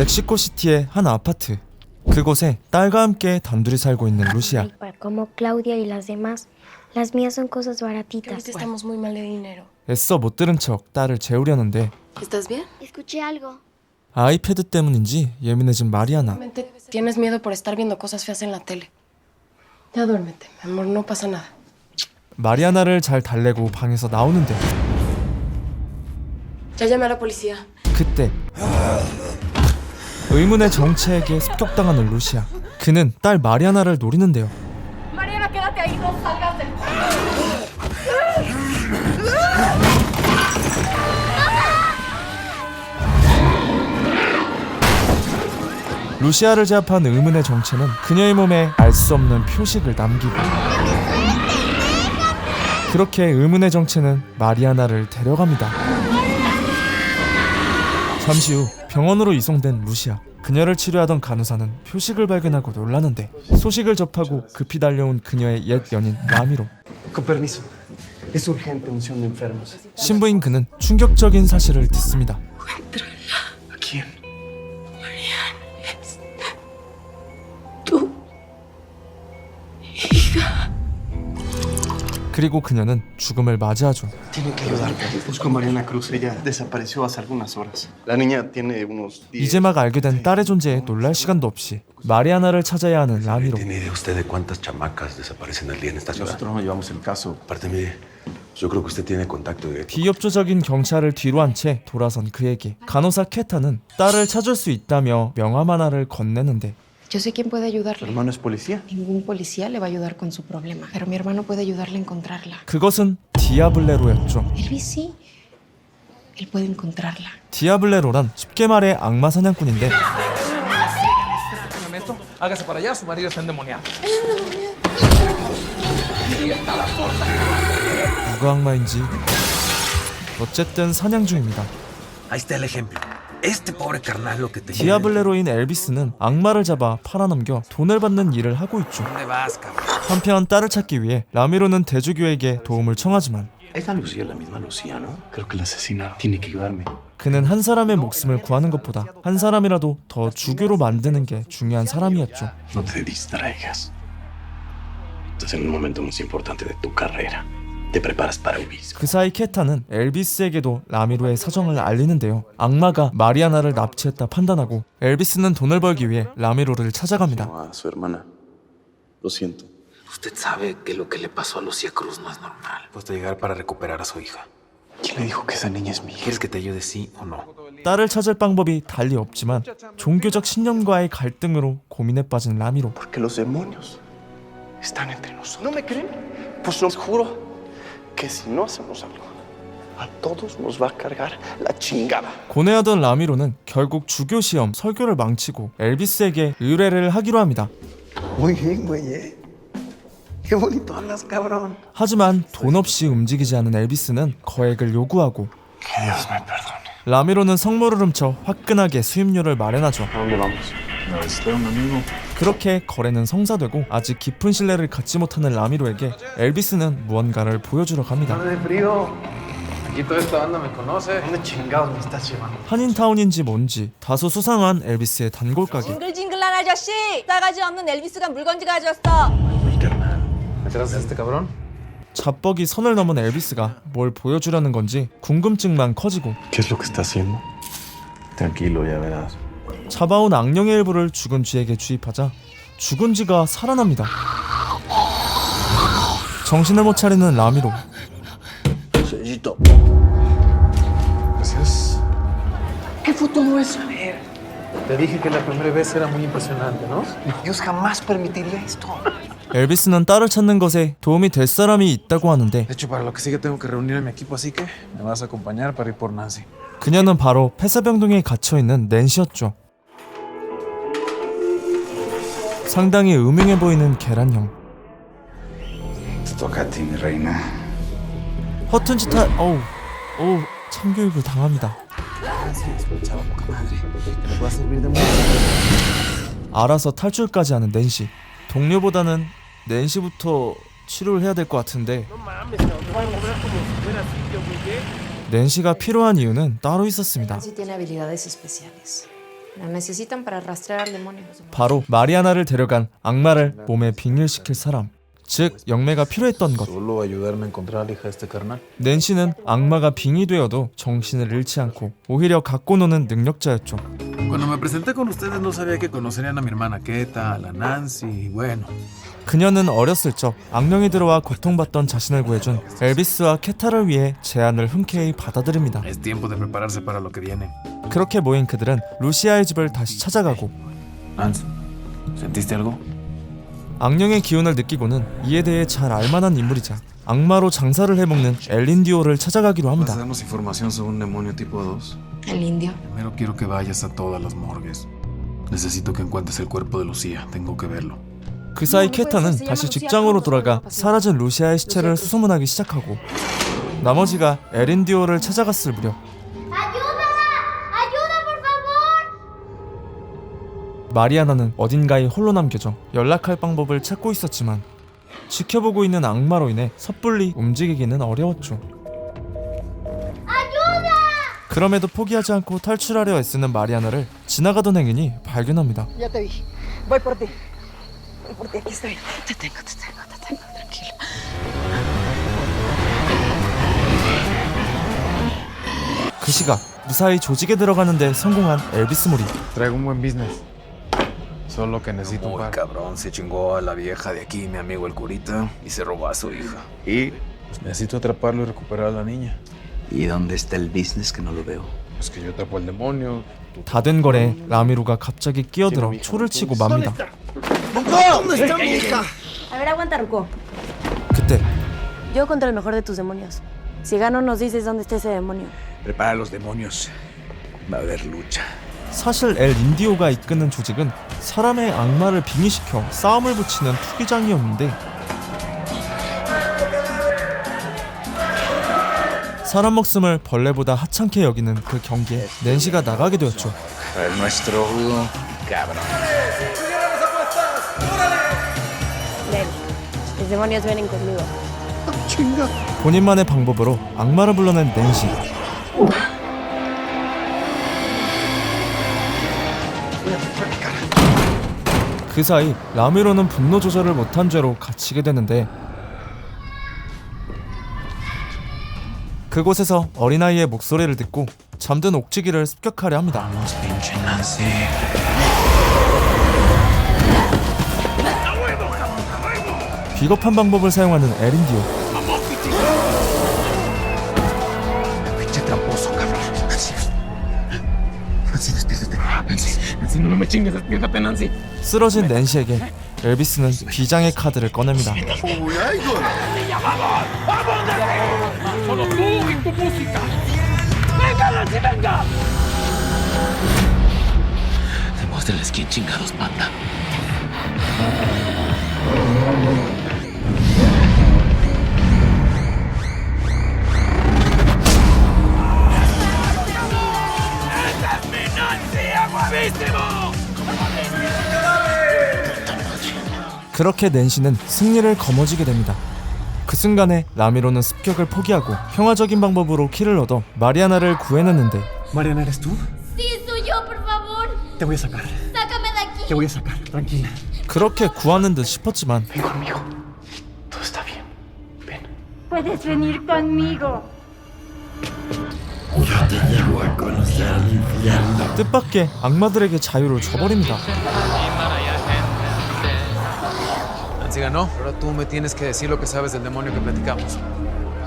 멕시코 시티의 한 아파트. 그곳에 딸과 함께 단둘이 살고 있는 루시아. Como Claudia y las demás, las mías son cosas baratitas. ahorita estamos muy mal de dinero. 애써 못 들은 척 딸을 재우려는데 ¿Estás bien? Escuché algo. 아이패드 때문인지 예민해진 마리아나. Realmente tienes miedo por estar viendo cosas feas en la tele. Ya duérmete, mi amor, no pasa nada. 마리아나를 잘 달래고 방에서 나오는데 Ya llamé a la policía. 그때 의문의 정체에게 습격당하는 루시아. 그는 딸 마리아나를 노리는데요. 루시아를 제압한 의문의 정체는 그녀의 몸에 알 수 없는 표식을 남기고 그렇게 의문의 정체는 마리아나를 데려갑니다. 잠시 후 병원으로 이송된 루시아. 그녀를 치료하던 간호사는 표식을 발견하고 놀라는데 소식을 접하고 급히 달려온 그녀의 옛 연인 라미로. Enfermos. 신부인 그는 충격적인 사실을 듣습니다. 그리고 그녀는 죽음을 맞이하죠. Tienen que ayudarme. Busco a Mariana Cruz. Ella desapareció hace algunas horas. La niña tiene unos 10. 이제 막 알게 된 딸의 존재에 놀랄 시간도 없이 마리아나를 찾아야 하는 라미로. 비협조적인 경찰을 뒤로 한 채 돌아선 그에게 간호사 케타는 딸을 찾을 수 있다며 명함 하나를 건네는데 Yo sé quién puede ¿Tu ayudarle. hermano es policía? Ningún policía le va a ayudar con su problema, pero mi hermano puede ayudarle a encontrarla. 그것은 디아블레로였죠. Elvis sí. Él puede encontrarla. 디아블레로란 쉽게 말해 악마 사냥꾼인데 esto, hágase para allá, su marido está endemoniado. 누가 악마인지 어쨌든 사냥 중입니다. Ahí está el ejemplo. Este pobre carnal lo que te 디아블레로인 엘비스는 악마를 잡아 팔아넘겨 돈을 받는 일을 하고 있죠. ¿Dónde vas, cabrón? 한편 딸을 찾기 위해 라미로는 대주교에게 도움을 청하지만 Esa Lucía es la misma Lucía, ¿no? Creo que la asesinaron. Tiene que ayudarme. 그는 한 사람의 목숨을 구하는 것보다 한 사람이라도 더 주교로 만드는 게 중요한 사람이었죠. No te distraigas. Estás en un momento muy importante de tu carrera. Te preparas para Ubisoft. 그 사이 케타는 엘비스에게도 라미로의 사정을 알리는데요. 악마가 마리아나를 납치했다 판단하고 엘비스는 돈을 벌기 위해 라미로를 찾아갑니다. A su hermana. Lo siento. Usted sabe que lo que le pasó a Lucía Cruz no es normal. Puesto llegar para recuperar a su hija. ¿Quién le dijo que esa niña es mi hija? ¿Quieres que te ayude, sí o no? 딸을 찾을 방법이 달리 없지만 종교적 신념과의 갈등으로 고민에 빠진 라미로. Porque los demonios están entre nosotros. ¿No me creen? Pues os juro que si no hacemos algo, a todos nos va a cargar la chingada. 고뇌하던 라미로는 결국 주교 시험 설교를 망치고 엘비스에게 의뢰를 하기로 합니다. Muy bien, güey, ¿eh? Qué bonito hablas, cabrón. 하지만 돈 없이 움직이지 않은 엘비스는 거액을 요구하고 Que Dios me perdone. 라미로는 성물을 훔쳐 화끈하게 수입료를 마련하죠. ¿A dónde vamos? A visitar a un amigo. 그렇게 거래는 성사되고 아직 깊은 신뢰를 갖지 못하는 라미로에게 엘비스는 무언가를 보여주러 갑니다. 한인타운인지 뭔지 다소 수상한 엘비스의 단골 가게. 징글징글한 아저씨! 싸가지 없는 엘비스가 물건지 가져왔어. 자뻑이 선을 넘은 엘비스가 뭘 보여주려는 건지 궁금증만 커지고 잡아온 악령의 일부를 죽은 쥐에게 주입하자 죽은 쥐가 살아납니다. 정신을 못 차리는 라미로 esto. 엘비스는 딸을 찾는 것에 도움이 될 사람이 있다고 하는데. 그녀는 바로 폐사병동에 갇혀 있는 낸시였죠. 상당히 음흉해 보이는 계란형. 허튼 짓 하... 어우... 어우... 참교육을 당합니다. 알아서 탈출까지 하는 낸시. 동료보다는 낸시부터 치료를 해야 될 것 같은데 낸시가 필요한 이유는 따로 있었습니다. 바로 마리아나를 데려간 악마를 몸에 빙일시킬 사람 즉 영매가 필요했던 것. 낸시는 악마가 빙이 되어도 정신을 잃지 않고 오히려 갖고 노는 능력자였죠 Cuando me presenté con ustedes no sabía que conocerían a mi hermana Keta, a la Nancy, y bueno. 그녀는 어렸을 적 악령이 들어와 고통받던 자신을 구해준 엘비스와 케타를 위해 제안을 흔쾌히 받아들입니다. 그렇게 모인 그들은 루시아의 집을 다시 찾아가고 Nancy, ¿sentiste algo? 악령의 기운을 느끼고는 이에 대해 잘 알만한 인물이자 악마로 장사를 해먹는 엘린디오를 찾아가기로 합니다. darnos información sobre un demonio tipo 2? El indio. Primero quiero que vayas a todas las morgues. Necesito que encuentres el cuerpo de Lucía. Tengo que verlo. 그 사이 케타는 다시 직장으로 돌아가 사라진 루시아의 시체를 수소문하기 시작하고 나머지가 엘린디오를 찾아갔을 무렵 마리아나는 어딘가에 홀로 남겨져 연락할 방법을 찾고 있었지만 지켜보고 있는 악마로 인해 섣불리 움직이기는 어려웠죠. 그럼에도 포기하지 않고 탈출하려 애쓰는 마리아나를 지나가던 행인이 발견합니다. 그 시각 무사히 조직에 들어가는데 성공한 엘비스 모리. Solo que necesito un Muy par. cabrón, se chingó a la vieja de aquí, mi amigo el curita, y se robó a su hija. ¿Y, Pues necesito atraparlo y recuperar a la niña. ¿Y dónde está el business que no lo veo? Es que yo atrapo al demonio. tú- 다 된 거래 라미루가 갑자기 끼어들어 초를 치고 맙니다. A ver, aguanta, Ruco. 그때 Yo contra el mejor de tus demonios. Si gano, nos dices dónde está ese demonio. Prepara los demonios. Va a haber lucha. 사실 엘 인디오가 이끄는 조직은 사람의 악마를 빙의시켜 싸움을 붙이는 투기장이었는데 사람 목숨을 벌레보다 하찮게 여기는 그 경기에 낸시가 나가게 되었죠. Conmigo. 본인만의 방법으로 악마를 불러낸 낸시. 그 사이 라미로는 분노 조절을 못한 죄로 갇히게 되는데 그곳에서 어린아이의 목소리를 듣고 잠든 옥지기를 습격하려 합니다. 비겁한 방법을 사용하는 에린디오. 쓰러진 낸시에게 엘비스는 비장의 카드를 꺼냅니다. Demuéstrenles quién chingados manda. 그렇게 낸시는 승리를 거머쥐게 됩니다. 그 순간에 라미로는 습격을 포기하고 평화적인 방법으로 키를 얻어 마리아나를 구해냈는데 Mariana, ¿eres tú? Sí, soy yo, por favor. Te voy a sacar. Sácame de aquí. Te voy a sacar. Tranquila. 그렇게 구하는 듯 싶었지만 Ven conmigo. Todo está bien. Ven. Puedes venir conmigo. 뜻밖의 악마들에게 자유를 줘버립니다. Nancy ganó. Ahora tú me tienes que decir lo que sabes del demonio que platicamos.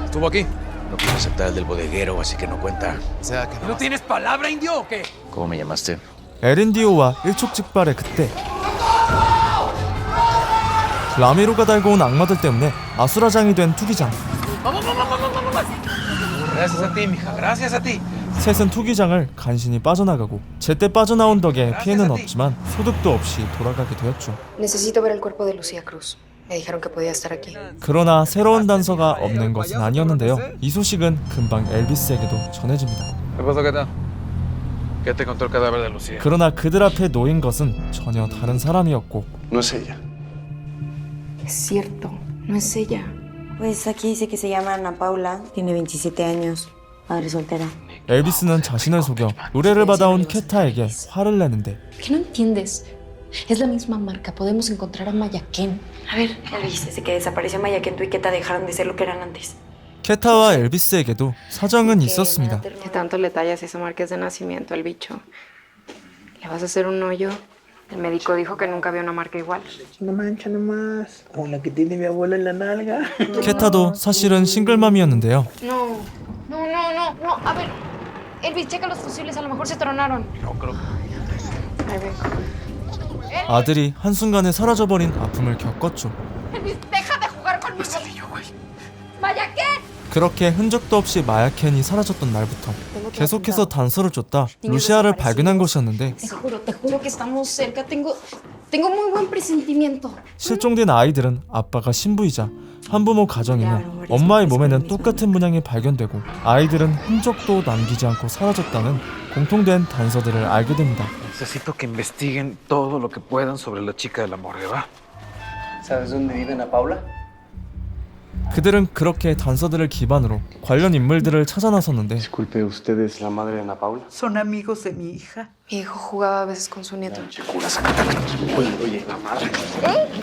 ¿Estuvo aquí? No quiero aceptar el del bodeguero, así que no cuenta. O sea, que no tienes palabra, indio, o qué? ¿Cómo me llamaste? 에린디오와 일촉즉발의 그때 라미로가 달고 온 악마들 때문에 아수라장이 된 투기장 Gracias a ti, mija. Gracias a ti. 셋은 투기장을 간신히 빠져나가고 제때 빠져나온 덕에 피해는 없지만 소득도 없이 돌아가게 되었죠. 그러나 새로운 단서가 없는 것은 아니었는데요. 이 소식은 금방 엘비스에게도 전해집니다. 그러나 그들 앞에 놓인 것은 전혀 다른 사람이었고 No es ella. Es cierto, no es ella. Pues aquí dice que se llama Ana Paula, tiene 27 años, madre soltera. 엘비스는 자신을 속여 의뢰를 받아온 케타에게 화를 내는데 ¿Qué no entiendes? Es la misma marca. Podemos encontrar a Mayaquén. A ver, Elvis, desde que desapareció Maya, que tú y Keta dejaron de ser lo que eran antes. 케타와 엘비스에게도 사정은 있었습니다. Que tanto le tallas esa marca es de nacimiento al bicho. ¿Le vas a hacer un hoyo? El médico dijo que nunca había una marca igual. No mancha nomás. Como la que tiene mi abuela en la nalga. 케타도 사실은 싱글맘이었는데요. No, no, no, no, no. A ver, Elvis, checa los fusibles. A lo mejor se tronaron. No creo. Ahí ven. 아들이 한순간에 사라져버린 아픔을 겪었죠. Elvis, deja de jugar conmigo. ¡Mayaquén! 그렇게 흔적도 없이 마야켄이 사라졌던 날부터 계속해서 단서를 쫓다 루시아를 발견한 것이었는데. 실종된 아이들은 아빠가 신부이자 한부모 가정이며 엄마의 몸에는 똑같은 문양이 발견되고 아이들은 흔적도 남기지 않고 사라졌다는 공통된 단서들을 알게 됩니다. Necesito que investiguen todo lo que puedan sobre la chica de la morgue, ¿va? ¿Sabes dónde vive Ana Paula? 그들은 그렇게 단서들을 기반으로 관련 인물들을 찾아 나섰는데 Disculpe, ¿usted es la madre de Ana Paula? Son amigos de mi hija. Mi hijo jugaba a veces con su nieto.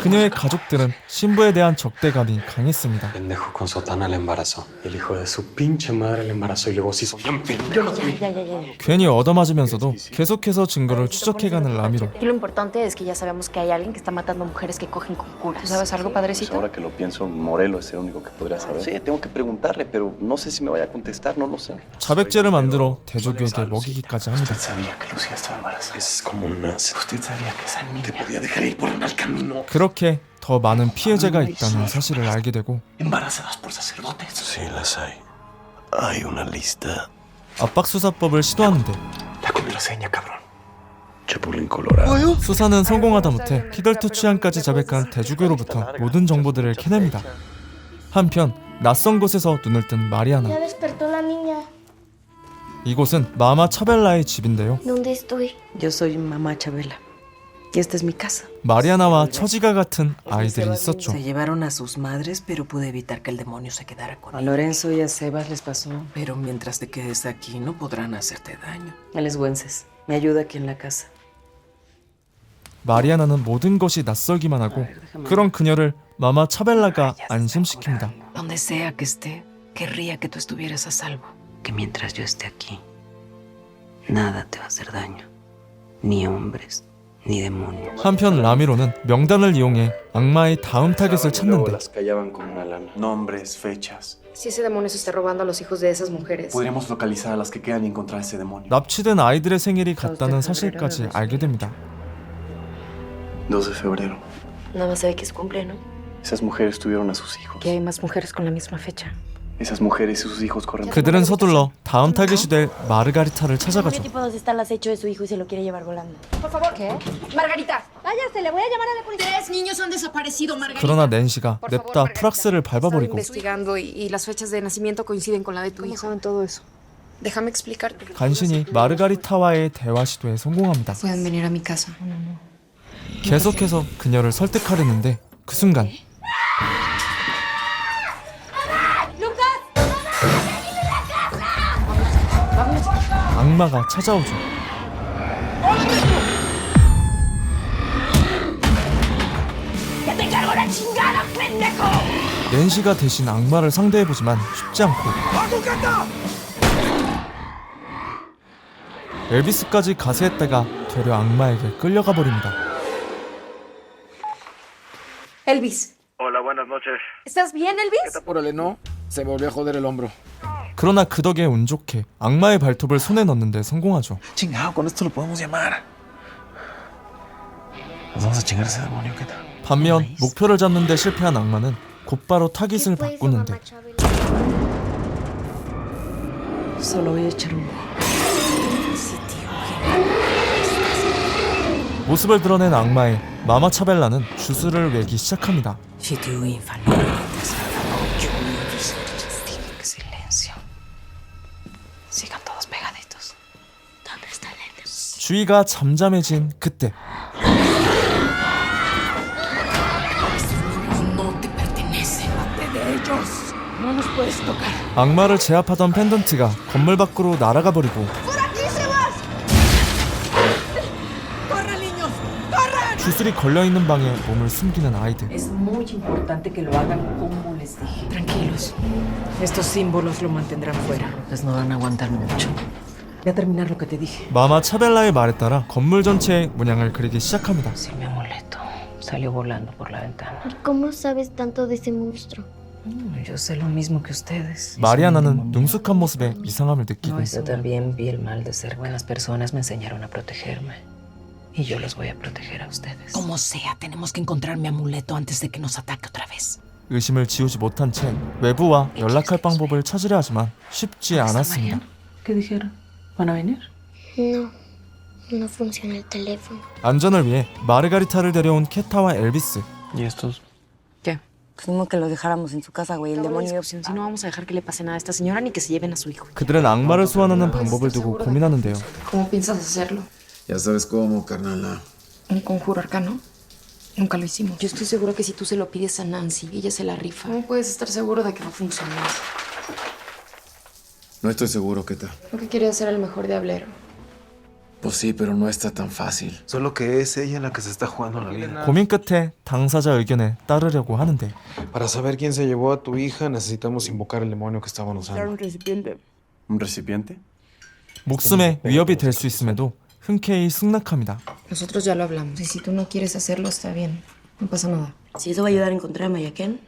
그녀의 가족들은 신부에 대한 적대감이 강했습니다. Pendejo con sotana le embarazó. El hijo de su pinche madre le embarazó y luego se hizo bien pendejo. 괜히 얻어맞으면서도 계속해서 증거를 추적해가는 라미로 Y lo importante es que ya sabemos que hay alguien que está matando mujeres que cogen con curas. ¿Tú sabes algo, Pues padrecito? ahora que lo pienso, Morelos es el único que podría saber. Sí, tengo que preguntarle, pero no sé si me vaya a contestar, no lo sé. 자백죄를 만들어 대조교에게 먹이기까지 합니다. sabía que Lucía estaba embarazada. Es como una... Usted sabía que esa niña te podía dejar ir por un mal camino. 그렇게 더 많은 피해자가 있다는 사실을 알게 되고 Embarazadas por sacerdotes. Sí, las hay. Hay una lista. 압박 수사법을 시도하는데 La contraseña, cabrón. Chapulín Colorado. 수사는 성공하다 못해 히덜트 취향까지 자백한 대주교로부터 모든 정보들을 캐냅니다. 한편 낯선 곳에서 눈을 뜬 마리아나 despertó la niña. 이곳은 마마 차벨라의 집인데요. ¿Dónde estoy? Yo soy mamá Chabela. Y esta es mi casa. 마리아나와 처지가 같은 아이들이 있었죠. Se llevaron a sus madres, pero pude evitar que el demonio se quedara con A Lorenzo y a Sebas les pasó. Pero mientras te quedes aquí, no podrán hacerte daño. Él es Güences. Me ayuda aquí en la casa. 마리아나는 모든 것이 낯설기만 하고 그런 그녀를 마마 차벨라가 안심시킵니다. Donde sea que esté, querría que tú estuvieras a salvo. Que mientras yo esté aquí, nada te va a hacer daño. Ni hombres, ni demonios. 한편 라미로는 명단을 이용해 악마의 다음 타겟을 찾는데 las callaban con una lana. Nombres, fechas. Si ese demonio se está robando a los hijos de esas mujeres. Podríamos localizar a las que quedan y encontrar ese demonio. 납치된 아이들의 생일이 같다는 사실까지 알게 됩니다. 2 de febrero. Nada más sabe que es cumple, ¿no? Esas mujeres tuvieron a sus hijos. Que hay más mujeres con la misma fecha. 그들은 서둘러 다음 타겟이 될 마르가리타를 ¿Qué 찾아가죠. 그러나 낸시가 냅다. 프락스를 밟아버리고. 간신히 마르가리타와의 대화 시도에 성공합니다. 계속해서 그녀를 설득하려는데 그 순간 악마가 찾아오죠. 낸시가 대신 악마를 상대해보지만 쉽지 않고 엘비스까지 가세했다가 되려 악마에게 끌려가 버립니다. Elvis. Hola, buenas noches. ¿Estás bien, Elvis? Órale, no. Se volvió a joder el hombro. 그러나 그 덕에 운 좋게 악마의 발톱을 손에 넣는데 성공하죠. Chingado, con esto lo podemos llamar. Nos vamos a chingar a ese demonio, ¿qué tal? 반면 목표를 잡는데 실패한 악마는 곧바로 타깃을 바꾸는데 Solo voy a echar un 모습을 드러낸 악마의 마마 차벨라는 주술을 외기 시작합니다. Infame. Silencio. 주위가 잠잠해진 그때. 악마를 제압하던 펜던트가 건물 밖으로 날아가 버리고. 주술이 걸려 있는 방에 몸을 숨기는 아이들 Es no. Voy a terminar lo que te dije. 마마 차벨라의 말에 따라 건물 전체에 문양을 그리기 시작합니다 Si mi amuleto salió volando por la ventana. ¿Y cómo sabes tanto de ese monstruo? Mm, Yo sé lo mismo que ustedes. 마리아나는 능숙한 모습에 이상함을 느끼고 Yo también vi el mal de ser buenas personas, me enseñaron a protegerme. Y yo los voy a proteger a ustedes. Como sea, tenemos que encontrar mi amuleto antes de que nos ataque otra vez. 의심을 지우지 못한 채 외부와 연락할 방법을 찾으려 하지만 쉽지 않았습니다 ¿Qué dijeron? ¿Van a venir? No, no funciona el teléfono. 안전을 위해 마르가리타를 데려온 케타와 엘비스 ¿Y estos? Fuimos que lo dejáramos en su casa, güey. El demonio. Si no vamos a dejar que le pase nada a esta señora ni que se lleven a su hijo. 그들은 악마를 소환하는 방법을 두고 고민하는데요 ¿Cómo piensas hacerlo? Ya sabes cómo, carnala. ¿Un conjuro arcano? Nunca lo hicimos. Yo estoy segura que si tú se lo pides a Nancy, ella se la rifa. ¿Cómo puedes estar seguro de que va a funcionar? No estoy seguro qué tal. Lo que quería hacer el mejor diablero. Pues sí, pero no está tan fácil. Solo que es ella la que se está jugando la vida. 고민 끝에 당사자 의견에 따르려고 하는데 Para saber quién se llevó a tu hija, necesitamos invocar el demonio que estaban usando. recipiente. ¿Un recipiente? 목숨에 위협이 될 수 있음에도 흔쾌히 승낙합니다 Nosotros ya lo hablamos. Y si tú no quieres hacerlo, está bien. No pasa nada. Si eso va a ayudar a encontrar a Mayaquén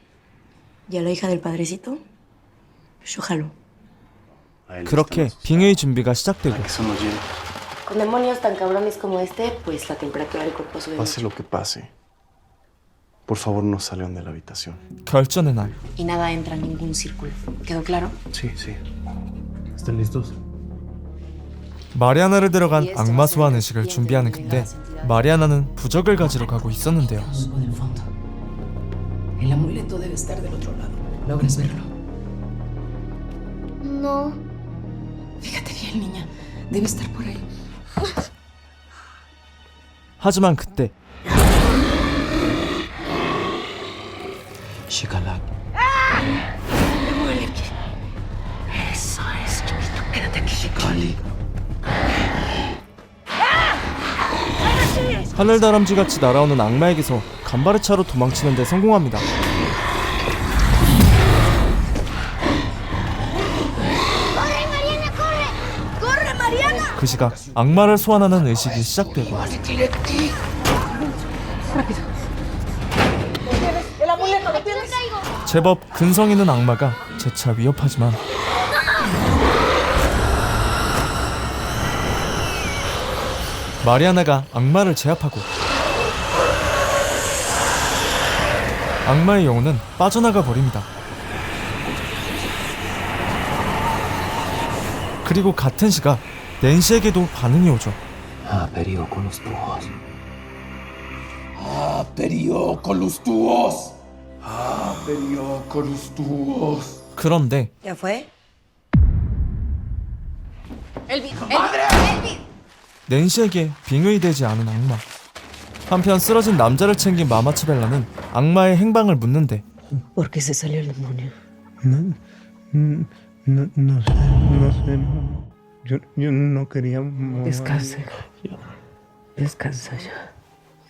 y a la hija del padrecito, yo jalo. 그렇게. 빙의 준비가 시작되고 Eso nos llena. Con demonios tan cabrones como este, pues la temperatura del cuerpo sube. Pase lo que pase. Por favor, no salgan de la habitación. 결전의 날 Y nada entra en ningún círculo. ¿Quedó claro? Sí, sí. ¿Están listos? 마리아나를 데려간 악마 소환 의식을 준비하는 그때 마리아나는 부적을 가지러 가고 있었는데요 fondo. El amuleto debe estar del otro lado. ¿Logras verlo? No, Fíjate bien, niña. Debe estar por ahí. 하지만 그때 Shikalak. 하늘다람쥐같이 날아오는 악마에게서 간바르차로 도망치는 데 성공합니다 그 시각 악마를 소환하는 의식이 시작되고 제법 근성 있는 악마가 재차 위협하지만 마리아나가 악마를 제압하고 악마의 영혼은 빠져나가 버립니다. 그리고 같은 시각 낸시에게도 반응이 오죠. Ah, con los tubos. ¡Ah, periócolos tuos! ¡Ah, periócolos tuos! 그런데 ¿Ya fue? 낸시에게 빙의되지 않은 악마. 한편 쓰러진 남자를 챙긴 마마츠벨라는 악마의 행방을 묻는데 ¿Por qué se salió el demonio? No, no, no sé, no sé. Yo, yo no quería. mamá. Descansa. Descansa ya.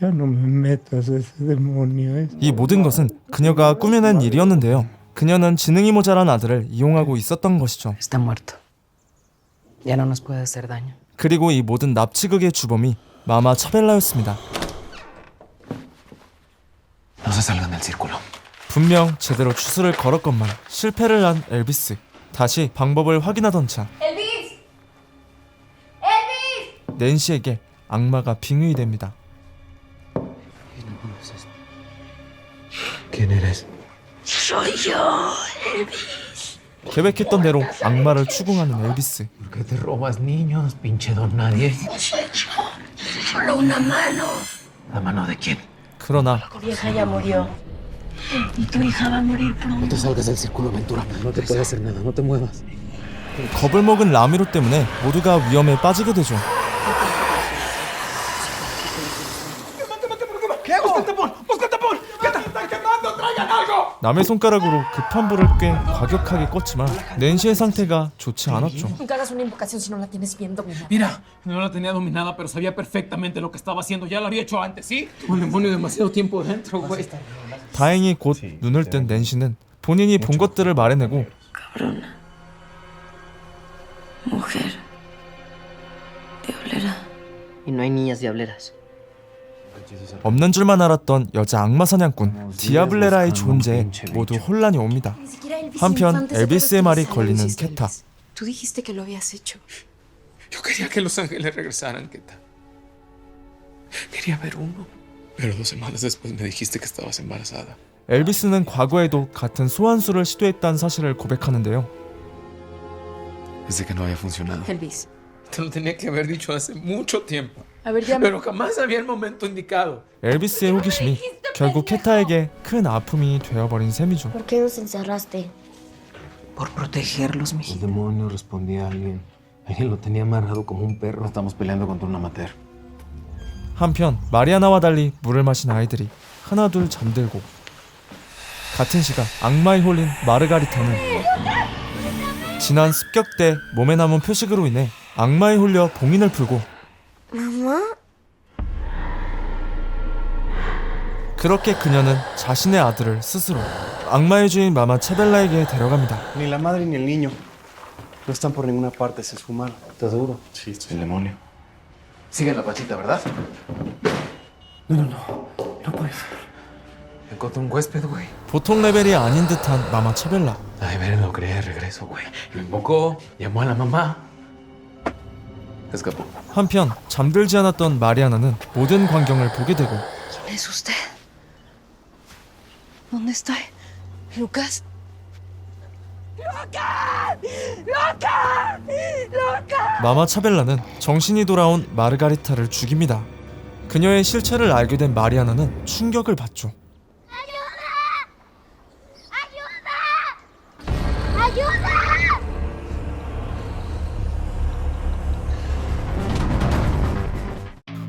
Ya no me metas ese demonio. Es. 이 모든 것은 그녀가 꾸며낸 일이었는데요. 그녀는 지능이 모자란 아들을 이용하고 있었던 것이죠. Está muerto. Ya no nos puede hacer daño. 그리고 이 모든 납치극의 주범이 마마 차벨라였습니다. No se salgan del círculo. 분명 제대로 추수를 걸었건만 실패를 한 엘비스. 다시 방법을 확인하던 차. ¡Elvis! 낸시에게 악마가 빙의 됩니다. ¿Quién eres? 계획했던 대로 악마를 추궁하는 엘비스. 그러나. 겁을 먹은 라미로 때문에 모두가 위험에 빠지게 되죠. ¿Qué? ¡Busca el tapón! ¡Busca el tapón! ¿Qué está? ¡Está quemando! ¡Traigan algo! 남의 손가락으로 급한 불을 꽤 과격하게 껐지만 낸시의 상태가 좋지 않았죠. Nunca hagas una invocación si no la tienes bien dominada. Mira, no la tenía dominada, pero sabía perfectamente lo que estaba haciendo. Ya lo había hecho antes, ¿sí? Un demonio demasiado tiempo dentro, güey. 다행히 곧 눈을 뜬 낸시는 본인이 본 것들을 말해내고 Cabrona. Mujer. Diablera. Y no hay niñas diableras. 없는 줄만 알았던 여자 악마 사냥꾼 디아블레라의 존재에 모두 혼란이 옵니다. 한편 엘비스의 말이 걸리는 케타. 엘비스는 과거에도 같은 소환수를 시도했다는 사실을 고백하는데요. Desde que no había funcionado. Elvis. Te lo tenía que haber dicho hace mucho tiempo. A ver, ya me... Pero jamás había el momento indicado. 엘비스의 호기심이 결국 케타에게 큰 아픔이 되어버린 셈이죠. ¿Por qué nos encerraste? Por protegerlos, El mijito. demonio respondía a alguien. Alguien lo tenía amarrado como un perro. Estamos peleando contra un amateur. 한편 마리아나와 달리 물을 마신 아이들이 하나둘 잠들고 같은 시각 악마에 홀린 마르가리타는 지난 습격 때 몸에 남은 표식으로 인해 악마에 홀려 봉인을 풀고 그렇게 그녀는 자신의 아들을 스스로 악마의 주인 마마 차벨라에게 데려갑니다. Ni la madre ni el niño. No están por ninguna parte, se esfumaron. ¿Estás seguro? Sí, el demonio. Sigue la pachita, ¿verdad? No, no, no. No puede ser. Encontré un huésped, güey. 보통 레벨이 아닌 듯한 마마 차벨라. Ay, ver, lo creé de regreso, güey. Lo invocó, llamó a la mamá. Escapó. 한편 잠들지 않았던 마리아나는 모든 광경을 보게 되고 ¿Quién es usted? ¿Dónde está? ¿Lucas? 마마 차벨라는 정신이 돌아온 마르가리타를 죽입니다. 그녀의 실체를 알게 된 마리아나는 충격을 받죠.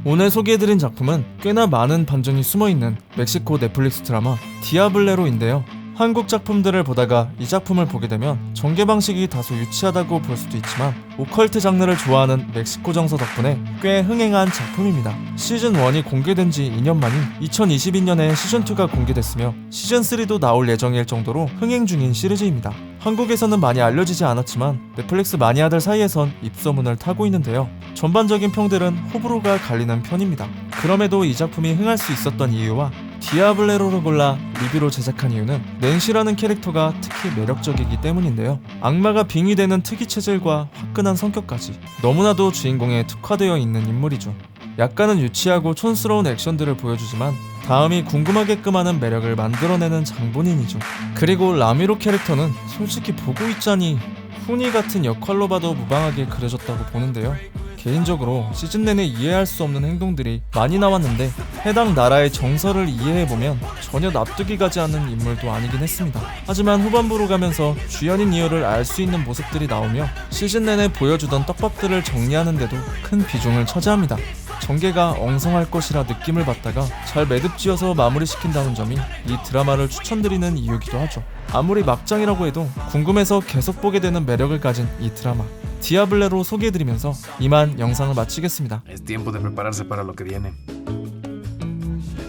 오늘 소개해드린 작품은 꽤나 많은 반전이 숨어있는 멕시코 넷플릭스 드라마 디아블레로인데요. 한국 작품들을 보다가 이 작품을 보게 되면 전개 방식이 다소 유치하다고 볼 수도 있지만 오컬트 장르를 좋아하는 멕시코 정서 덕분에 꽤 흥행한 작품입니다. 시즌 1이 공개된 지 2년 만인 2022년에 시즌 2가 공개됐으며 시즌 3도 나올 예정일 정도로 흥행 중인 시리즈입니다. 한국에서는 많이 알려지지 않았지만 넷플릭스 마니아들 사이에선 입소문을 타고 있는데요. 전반적인 평들은 호불호가 갈리는 편입니다. 그럼에도 이 작품이 흥할 수 있었던 이유와 디아블레로를 골라 리뷰로 제작한 이유는 낸시라는 캐릭터가 특히 매력적이기 때문인데요. 악마가 빙의되는 특이 체질과 화끈한 성격까지 너무나도 주인공에 특화되어 있는 인물이죠. 약간은 유치하고 촌스러운 액션들을 보여주지만 다음이 궁금하게끔 하는 매력을 만들어내는 장본인이죠. 그리고 라미로 캐릭터는 솔직히 보고 있자니 훈이 같은 역할로 봐도 무방하게 그려졌다고 보는데요. 개인적으로 시즌 내내 이해할 수 없는 행동들이 많이 나왔는데 해당 나라의 정서를 이해해보면 전혀 납득이 가지 않는 인물도 아니긴 했습니다. 하지만 후반부로 가면서 주연인 이유를 알 수 있는 모습들이 나오며 시즌 내내 보여주던 떡밥들을 정리하는데도 큰 비중을 차지합니다. 전개가 엉성할 것이라 느낌을 받다가 잘 매듭지어서 마무리시킨다는 점이 이 드라마를 추천드리는 이유기도 하죠. 아무리 막장이라고 해도 궁금해서 계속 보게 되는 매력을 가진 이 드라마 디아블레로 소개해드리면서 이만 영상을 마치겠습니다.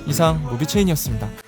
이상 무비체인이었습니다.